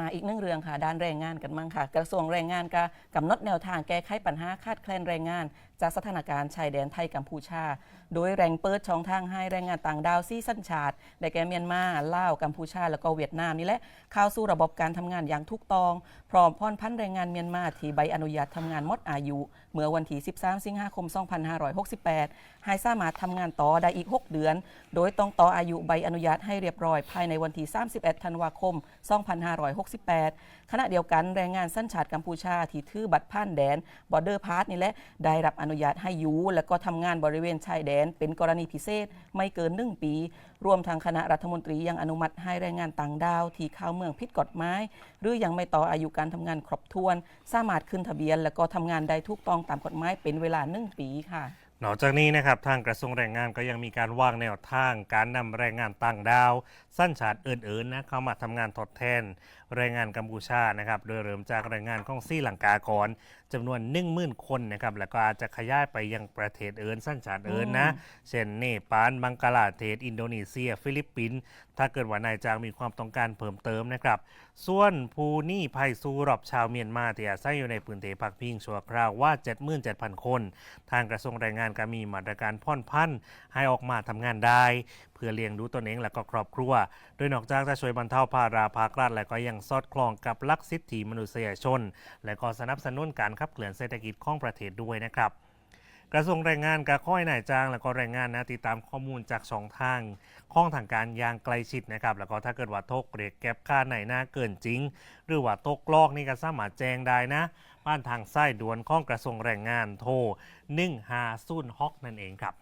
มาอีกหนึ่งเรื่องค่ะด้านแรงงานกันมั่งค่ะ กระทรวงแรงงานก็กำหนดแนวทางแก้ไขปัญหาขาดแคลนแรงงาน จากสถานการณ์ชายแดนไทยกัมพูชา โดยแรงเปิดช่องทางให้แรงงานต่างดาวซี่สัญชาติได้แก่เมียนมาลาวกัมพูชา แล้วก็เวียดนามนี่แหละเข้าสู่ระบบการทำงานอย่างถูกต้อง พร้อมพ่อนพันแรงงานเมียนมาที่ใบอนุญาตทำงานมดอายุ เมื่อวันที่ 13 สิงหาคม 2568 ให้สามารถทำงานต่อได้อีก 6 เดือน โดยต้องต่ออายุใบอนุญาตให้เรียบร้อยภายในวันที่ 31 ธันวาคม 2568ขณะเดียวกันแรงงานสัญชาติกัมพูชาที่ถือบัตรผ่านแดนบอร์เดอร์พาสนี่แหละได้รับอนุญาตให้อยู่และก็ทำงานบริเวณชายแดน เป็นกรณีพิเศษไม่เกิน1ปี รวมทางคณะรัฐมนตรียังอนุมัติให้แรงงานต่างดาว ที่เข้าเมืองผิดกฎหมายหรือยังไม่ต่ออายุการทำงานครบถ้วน สามารถขึ้นทะเบียน และก็ทำงานได้ถูกต้องตามกฎหมายเป็นเวลา1ปีค่ะ นอกจากนี้นะครับทางกระทรวงแรงงานก็ยังมีการวางแนวทาง การนำแรงงานต่างดาว สั้นชาติอื่นๆนะเข้ามาทำงานทดแทน แรงงานกัมพูชานะครับโดยเริ่มจากแรงงานของซี่ลังกาก่อนจำนวน1 0,000คนนะครับแล้วก็อาจจะขยายไปยังประเทศอื่นสั้นชาติอื่นนะเช่นเนปาลบังกลาเทศ อินโดนีเซีย ฟิลิปปินส์ถ้าเกิดว่านายจ้างมีความต้องการเพิ่มเติมนะครับ ส่วนผู้หนี้ภัยสู้รอบชาวเมียนมาที่อาศัยอยู่ในพื้นที่พักพิงชั่วคราวว่า 77,000 คน ทางกระทรวงแรงงานก็มีมาตรการพ่อนพันให้ออกมาทำงานได้ เพื่อเลี้ยงดูตนเองและก็ครอบครัว โดยนอกจากจะช่วยบรรเทาภาระภาครัฐและก็ยังสอดคล้องกับลักสิทธิมนุษยชน และก็สนับสนุนการขับเคลื่อนเศรษฐกิจของประเทศด้วยนะครับ กระทรวงแรงงานกระค่อยนายจ้าง แล้วก็แรงงานนะติดตามข้อมูลจากสองทางข้องทางการอย่างใกล้ชิดนะครับ แล้วก็ถ้าเกิดว่าโทกเรียกแก็บค่าไหนหน้าเกินจริง หรือว่าโตกลอกนี่ก็สามารถแจ้งได้นะบ้านทางไส้ด่วนข้องกระทรวงแรงงานโทร1 5 0 6นั่นเองครับ